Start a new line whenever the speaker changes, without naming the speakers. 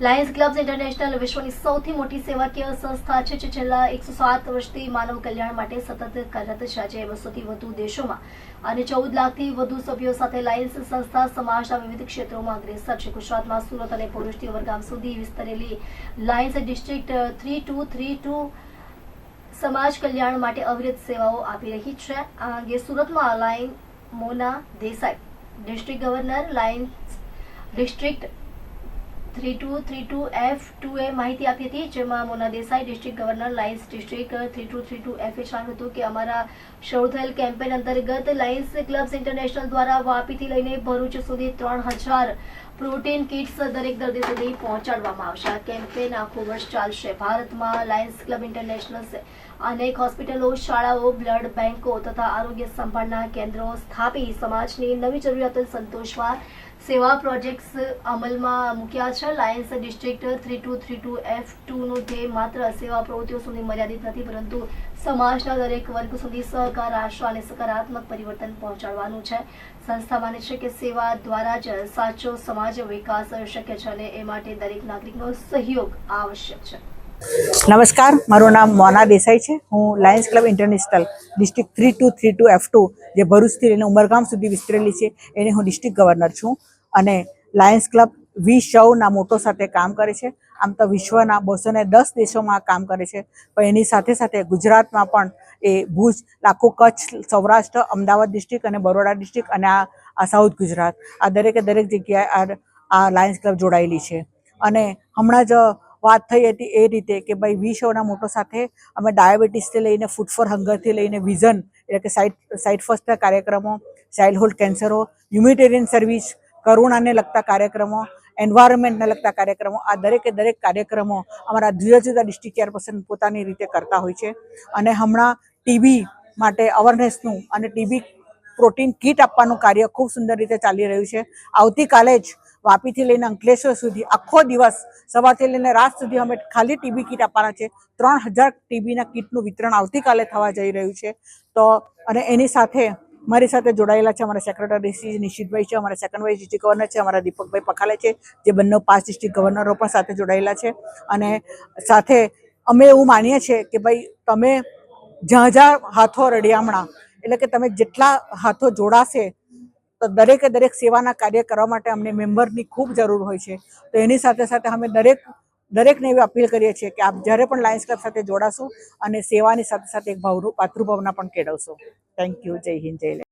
Lions clubs international વિશ્વની સૌથી મોટી સેવાકીય સંસ્થા છે જે છેલ્લા એકસો સાત વર્ષથી માનવ કલ્યાણ માટે સતત કાર્યરત છે. આજે બસોથી વધુ દેશોમાં અને ચૌદ લાખથી વધુ સભ્યો સાથે લાયન્સ સંસ્થા સમાજના વિવિધ ક્ષેત્રોમાં અગ્રેસર છે. ગુજરાતમાં સુરત અને ભરૂચથી ઉમરગામ સુધી વિસ્તરેલી lions district three two three two સમાજ કલ્યાણ માટે અવિરત સેવાઓ આપી રહી છે. આ અંગે સુરતમાં lion Mona Desai district governor lions district three two three two, F two એ માહિતી આપી હતી, જેમાં Mona Desai district governor lions district, three two three two, એફે જણાવ્યું હતું કે અમારા શરૂ થયેલ કેમ્પેન અંતર્ગત લાયન્સ ક્લબ્સ ઇન્ટરનેશનલ દ્વારા વાપીથી લઈને ભરૂચ સુધી ત્રણ હજાર પ્રોટીન કિટ્સ દરેક દર્દી સુધી પહોંચાડવામાં આવશે. આ કેમ્પેન આખું વર્ષ ચાલશે. ભારતમાં લાયન્સ ક્લબ ઇન્ટરનેશનલ અનેક હોસ્પિટલો, શાળાઓ, બ્લડ બેંકો તથા આરોગ્ય સંભાળના કેન્દ્રો સ્થાપી સમાજની નવી જરૂરિયાતો સંતોષવા સેવા પ્રોજેક્ટ્સ અમલમાં મૂક્યા છે. Lions district three two three two F ટુનું ધ્યેય માત્ર સેવા પ્રવૃત્તિઓ સુધી મર્યાદિત નથી, પરંતુ સમાજના દરેક વર્ગ સુધી સહકાર, આશા અને સકારાત્મક પરિવર્તન પહોંચાડવાનું છે. સંસ્થા માને છે કે સેવા દ્વારા જ સાચો સમાજ વિકાસ શક્ય છે અને એ માટે દરેક નાગરિકનો સહયોગ આવશ્યક છે.
નમસ્કાર, મારું નામ મોના દેસાઈ છે. હું lions club international district three two three two F two જે ભરૂચથી લઈને ઉમરગામ સુધી વિસ્તરેલી છે, એને હું ડિસ્ટ્રિક્ટ ગવર્નર છું. અને લાયન્સ ક્લબ વી શવના મોટો સાથે કામ કરે છે. આમ તો વિશ્વના બસો ને દસ દેશોમાં કામ કરે છે. પણ એની સાથે સાથે ગુજરાતમાં પણ એ ભુજ આખું કચ્છ, સૌરાષ્ટ્ર, અમદાવાદ ડિસ્ટ્રિક્ટ અને બરોડા ડિસ્ટ્રિક્ટ અને આ સાઉથ ગુજરાત, આ દરેકે દરેક જગ્યાએ આ લાયન્સ ક્લબ જોડાયેલી છે. અને હમણાં જ વાત થઈ હતી એ રીતે કે ભાઈ વિશ્વના મોટો સાથે અમે ડાયાબિટીસથી લઈને ફૂડ ફોર હંગરથી લઈને વિઝન એટલે કે સાઇટ સાઇટ ફર્સ્ટના કાર્યક્રમો ચાઇલ્ડહુડ કેન્સરો હ્યુમિટેરિયન સર્વિસ કરુણાને લગતા કાર્યક્રમો એન્વાયરમેન્ટને લગતા કાર્યક્રમો. આ દરેકે દરેક કાર્યક્રમો અમારા જુદા જુદા ડિસ્ટ્રિક્ટ ચેરપર્સન પોતાની રીતે કરતા હોય છે. અને હમણાં ટીબી માટે અવેરનેસનું અને ટીબી પ્રોટીન કીટ આપવાનું કાર્ય ખૂબ સુંદર રીતે ચાલી રહ્યું છે. આવતીકાલે જ વાપીથી લઈને અંકલેશ્વર સુધી આખો દિવસ સવારથી લઈને રાત સુધી અમે ખાલી ટીબી કીટ આપવાના છે. ત્રણ હજાર ટીબીના કીટનું વિતરણ આવતીકાલે થવા જઈ રહ્યું છે. તો અને એની સાથે મારી સાથે જોડાયેલા છે, અમારા સેક્રેટરી શ્રી નિશિતભાઈ છે, અમારા સેકન્ડ વાઇસ ડિસ્ટ્રિક્ટ ગવર્નર છે, અમારા દીપકભાઈ પખાલે છે, જે બંને પાંચ ડિસ્ટ્રિક્ટ ગવર્નરો પણ સાથે જોડાયેલા છે. અને સાથે અમે એવું માનીએ છીએ કે ભાઈ, તમે જ્યાં જ્યાં હાથો રડિયામણા એટલે કે તમે જેટલા હાથો જોડાશે, તો દરેકે દરેક સેવાના કાર્ય કરવા માટે અમને મેમ્બરની ખૂબ જરૂર હોય છે. તો એની સાથે સાથે અમે દરેક દરેકને એવી અપીલ કરીએ છીએ કે આપ જ્યારે પણ લાયન્સ ક્લબ સાથે જોડાશો અને સેવાની સાથે સાથે એક ભાવ પાતૃભાવના પણ કેળવશો. થેન્ક યુ જય હિન્દ, જય